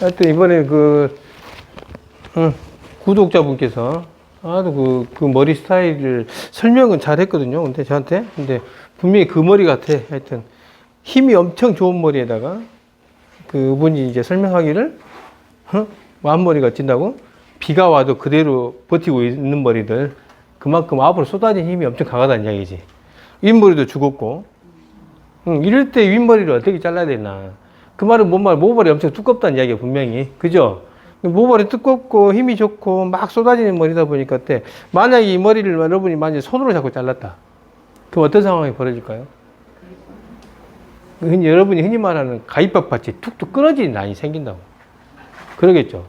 하여튼 이번에 그, 응, 구독자분께서 아주 그, 그 머리 스타일을 설명은 잘 했거든요. 근데 저한테. 근데 분명히 그 머리 같아. 하여튼 힘이 엄청 좋은 머리에다가 그분이 이제 설명하기를, 어? 완머리가 찐다고? 비가 와도 그대로 버티고 있는 머리들. 그만큼 앞으로 쏟아진 힘이 엄청 강하다는 이야기지. 윗머리도 죽었고. 응, 이럴 때 윗머리를 어떻게 잘라야 되나. 그 말은 뭔 말, 모발이 엄청 두껍다는 이야기야, 분명히. 그죠? 모발이 두껍고 힘이 좋고 막 쏟아지는 머리다 보니까 어때? 만약에 이 머리를 여러분이 만약에 손으로 자꾸 잘랐다. 그럼 어떤 상황이 벌어질까요? 흔히, 여러분이 흔히 말하는 가위밥 같이 툭툭 끊어지는 라인이 생긴다고. 그러겠죠?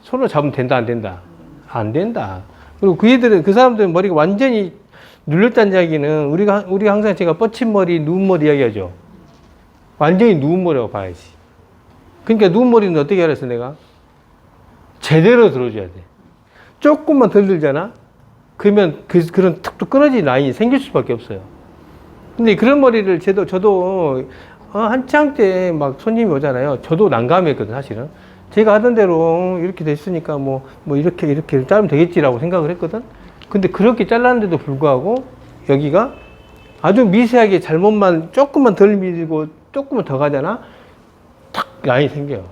손으로 잡으면 된다, 안 된다? 안 된다. 그리고 그 애들은, 그 사람들은 머리가 완전히 눌렸다는 이야기는 우리가, 우리가 항상 제가 뻗친 머리, 누운 머리 이야기하죠. 완전히 누운 머리라고 봐야지. 그러니까 누운 머리는 어떻게 하랬어, 내가? 제대로 들어줘야 돼. 조금만 덜 들잖아? 그러면 그, 그런 툭툭 끊어진 라인이 생길 수밖에 없어요. 근데 그런 머리를 저도, 저도 어, 한창 때 막 손님이 오잖아요. 저도 난감했거든, 사실은. 제가 하던 대로 이렇게 됐으니까 뭐, 뭐 이렇게, 이렇게 자르면 되겠지라고 생각을 했거든. 근데 그렇게 잘랐는데도 불구하고 여기가 아주 미세하게 잘못만 조금만 덜 밀고 조금만 더 가잖아? 탁 라인이 생겨요.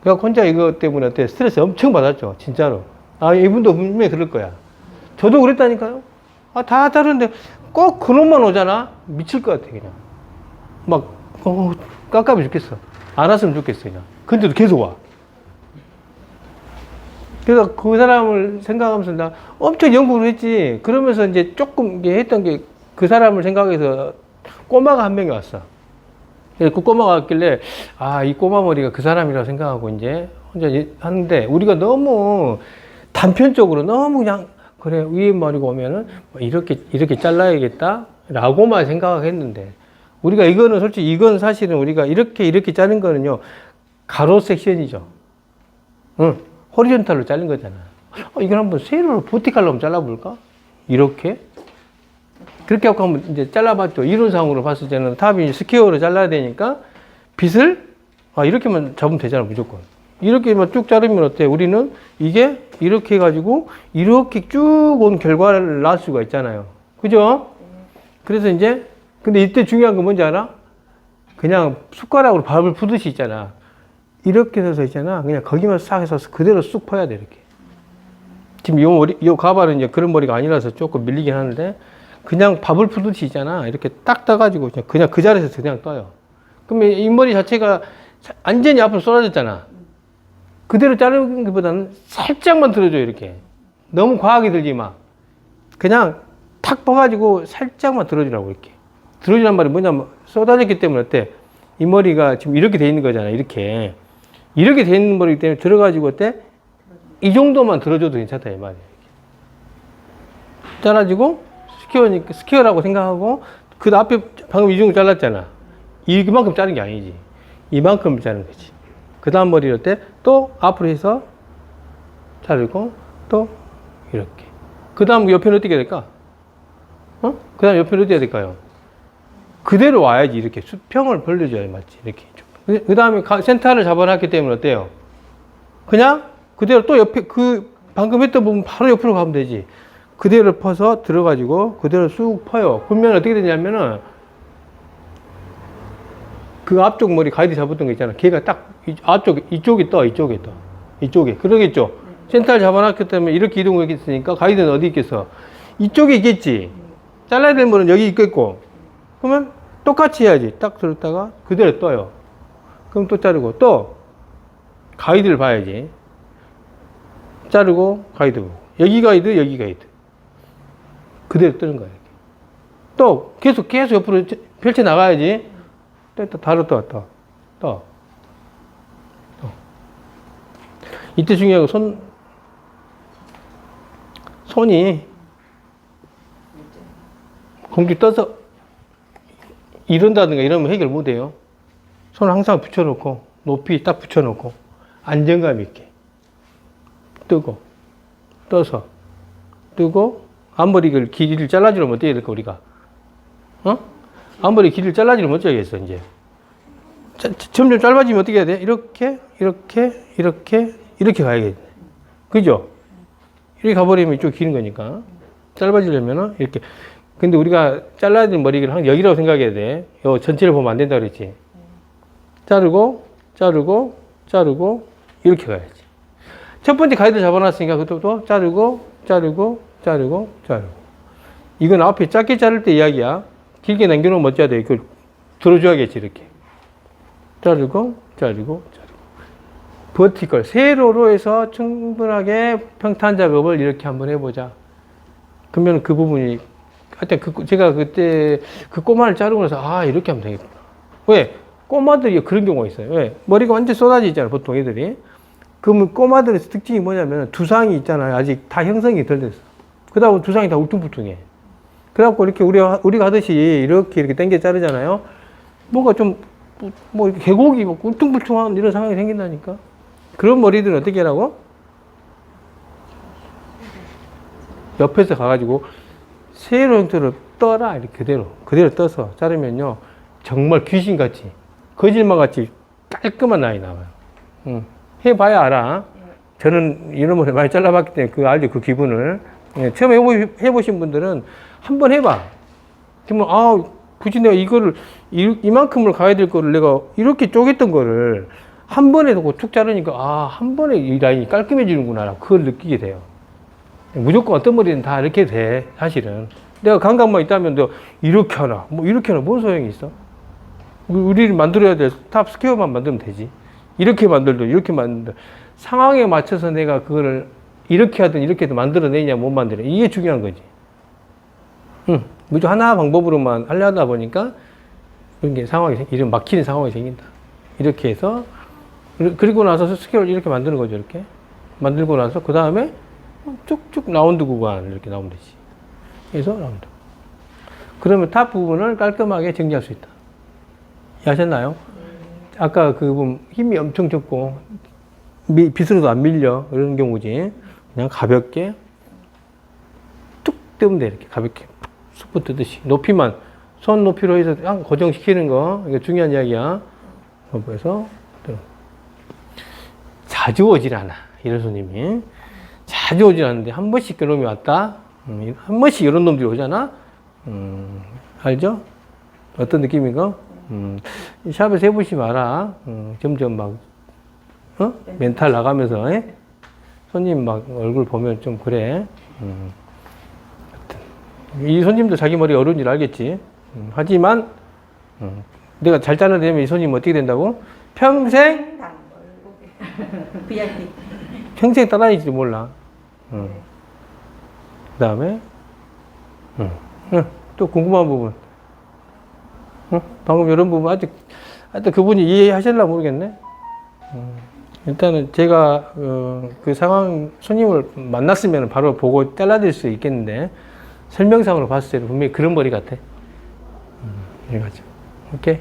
그래서 혼자 이거 때문에? 스트레스 엄청 받았죠. 진짜로. 아, 이분도 분명히 그럴 거야. 저도 그랬다니까요. 아, 다 다른데 꼭 그놈만 오잖아? 미칠 것 같아, 그냥. 막, 어, 깝깝해 죽겠어. 안 왔으면 좋겠어, 그냥. 근데도 계속 와. 그래서 그 사람을 생각하면서 나 엄청 연구를 했지. 그러면서 이제 조금 했던 게 그 사람을 생각해서 꼬마가 한 명이 왔어. 그래서 그 꼬마가 왔길래 아, 이 꼬마 머리가 그 사람이라고 생각하고 이제 혼자 이- 하는데 우리가 너무 단편적으로 너무 그냥 그래 위에 머리가 오면은 뭐 이렇게 이렇게 잘라야겠다라고만 생각했는데 우리가 이거는 솔직히 이건 사실은 우리가 이렇게 이렇게 자른 거는요 가로 섹션이죠. 응, 호리존탈로 자른 거잖아. 어, 이걸 한번 세로로 버티칼로 한번 잘라볼까? 이렇게 그렇게 하고 한번 이제 잘라봤죠. 이론상으로 봤을 때는 탑이 스퀘어로 잘라야 되니까 빗을 아 이렇게만 잡으면 되잖아 무조건. 이렇게만 쭉 자르면 어때? 우리는 이게 이렇게 해가지고 이렇게 쭉 온 결과를 낳을 수가 있잖아요. 그죠? 그래서 이제 근데 이때 중요한 건 뭔지 알아? 그냥 숟가락으로 밥을 푸듯이 있잖아. 이렇게 서서 있잖아. 그냥 거기만 싹 해서 그대로 쑥 퍼야 돼 이렇게. 지금 요 머리, 요 가발은 이제 그런 머리가 아니라서 조금 밀리긴 하는데 그냥 밥을 푸듯이 있잖아. 이렇게 딱 따가지고 그냥, 그냥 그 자리에서 그냥 떠요. 그러면 이 머리 자체가 자- 완전히 앞으로 쏟아졌잖아. 그대로 자르는 것보다는 살짝만 들어줘, 이렇게. 너무 과하게 들지 마. 그냥 탁 퍼가지고 살짝만 들어주라고, 이렇게. 들어주란 말이 뭐냐면 쏟아졌기 때문에 어때? 이 머리가 지금 이렇게 돼 있는 거잖아, 이렇게. 이렇게 돼 있는 머리기 때문에 들어가지고 어때? 이 정도만 들어줘도 괜찮다, 이 말이야. 잘라지고 스퀘어니까 스퀘어라고 생각하고 그 앞에 방금 이 정도 잘랐잖아. 이만큼 자른 게 아니지. 이만큼 자른 거지. 그 다음 머리를 때또 앞으로 해서 자르고 또 이렇게. 그 다음 옆에는 어떻게 될까? 어? 그 다음 옆에는 어떻게 될까요? 그대로 와야지 이렇게 수평을 벌려줘야 맞지 이렇게 그 다음에 센터를 잡아놨기 때문에 어때요? 그냥 그대로 또 옆에 그 방금 했던 부분 바로 옆으로 가면 되지 그대로 퍼서 들어가지고 그대로 쑥 퍼요. 그러면 어떻게 되냐면은 그 앞쪽 머리 가이드 잡았던 거 있잖아. 걔가 딱 이- 앞쪽 이쪽이 떠 이쪽에 떠. 이쪽에. 그러겠죠? 센터를 잡아놨기 때문에 이렇게 이동했으니까 가이드는 어디 있겠어? 이쪽에 있겠지? 잘라야 될 머리는 여기 있겠고. 그러면 똑같이 해야지. 딱 들었다가 그대로 떠요. 그럼 또 자르고 또 가이드를 봐야지. 자르고 가이드 보고. 여기 가이드 여기 가이드 그대로 뜨는 거야. 이렇게. 또 계속 계속 옆으로 펼쳐 나가야지. 또, 또 다로 또 또. 또. 또. 이때 중요한 건 손, 손이 공기 떠서 이런다든가 이러면 해결 못 해요. 손을 항상 붙여놓고, 높이 딱 붙여놓고, 안정감 있게. 뜨고, 떠서, 뜨고, 앞머리 를 길이를 잘라주려면 어떻게 될까, 우리가? 어? 앞머리 길이를 잘라주려면 어쩌겠어, 이제. 자, 점점 짧아지면 어떻게 해야 돼? 이렇게, 이렇게, 이렇게, 이렇게 가야겠네. 그죠? 이렇게 가버리면 이쪽 긴 거니까. 짧아지려면은 이렇게. 근데 우리가 잘라야 될 머리를 한 여기라고 생각해야 돼. 요 전체를 보면 안 된다 그랬지. 자르고, 자르고, 자르고, 이렇게 가야지. 첫 번째 가이드 잡아놨으니까 그것도 자르고, 자르고, 자르고, 자르고. 이건 앞에 짧게 자를 때 이야기야. 길게 남겨놓으면 어찌해야 돼? 이걸 들어줘야겠지, 이렇게. 자르고, 자르고, 자르고. 버티컬, 세로로 해서 충분하게 평탄 작업을 이렇게 한번 해보자. 그러면 그 부분이, 하여튼 그, 제가 그때 그 꼬마를 자르고 나서, 아, 이렇게 하면 되겠구나. 왜? 꼬마들이 그런 경우가 있어요. 왜? 머리가 완전 쏟아져 있잖아, 보통 애들이. 그러면 꼬마들의 특징이 뭐냐면 두상이 있잖아요. 아직 다 형성이 덜 됐어. 그다음 두상이 다 울퉁불퉁해. 그래갖고 이렇게 우리가, 우리가 하듯이 이렇게 이렇게 당겨 자르잖아요. 뭔가 좀, 뭐, 이렇게 뭐 울퉁불퉁한 이런 상황이 생긴다니까. 그런 머리들은 어떻게 하라고? 옆에서 가가지고 세로 형태로 떠라. 이렇게 그대로. 그대로 떠서 자르면요. 정말 귀신같이, 거짓말같이 깔끔한 라인이 나와요. 응. 해봐야 알아. 저는 이런 머리 많이 잘라봤기 때문에 그 알죠. 그 기분을. 예, 처음 해보, 해보 신 분들은 한번 해봐. 그러면, 아, 굳이 내가 이거를, 이, 이만큼을 가야 될 거를 내가 이렇게 쪼갰던 거를 한 번에 툭 자르니까, 아, 한 번에 이 라인이 깔끔해지는구나. 그걸 느끼게 돼요. 무조건 어떤 머리는 다 이렇게 돼, 사실은. 내가 감각만 있다면 너 이렇게 하나, 뭐 이렇게 하나, 뭔 소용이 있어? 우리를 만들어야 될 탑 스퀘어만 만들면 되지. 이렇게 만들든 이렇게 만들든 상황에 맞춰서 내가 그거를 이렇게 하든 이렇게 든 만들어내냐 못 만들어 이게 중요한 거지. 응. 무조 하나 방법으로만 하려다 보니까 그런 게 상황이 생- 이런 막히는 상황이 생긴다. 이렇게 해서 그리- 그리고 나서 스퀘어를 이렇게 만드는 거죠. 이렇게 만들고 나서 그 다음에 쭉쭉 라운드 구간 이렇게 나오면 되지. 그래서 라운드. 그러면 탑 부분을 깔끔하게 정리할 수 있다. 이해하셨나요? 아까 그 힘이 엄청 적고 미, 빗으로도 안 밀려 이런 경우지 그냥 가볍게 뚝 뜨면 돼 이렇게 가볍게 숯불 뜨듯이 높이만 손 높이로 해서 그냥 고정시키는 거 이거 중요한 이야기야 그래서 또 자주 오질 않아 이런 손님이 자주 오질 않는데 한 번씩 그놈이 왔다 음, 한 번씩 이런 놈들이 오잖아 음, 알죠? 어떤 느낌인가? 음, 이 샵에서 해보시 마라. 음, 점점 막, 어? 멘탈 나가면서, 예? 손님 막 얼굴 보면 좀 그래. 음. 이 손님도 자기 머리 어려운 줄 알겠지. 음, 하지만, 음, 내가 잘 잘라내면 이 손님 어떻게 된다고? 평생, VIP 평생 따라다닐지도 몰라. 음. 그 다음에, 음. 음, 또 궁금한 부분. 어? 방금 이런 부분 아직, 하여튼 그분이 이해하실라 모르겠네. 음, 일단은 제가 어, 그 상황 손님을 만났으면 바로 보고 잘라드릴 수 있겠는데 설명상으로 봤을 때는 분명히 그런 머리 같아. 음, 이거죠. 오케이.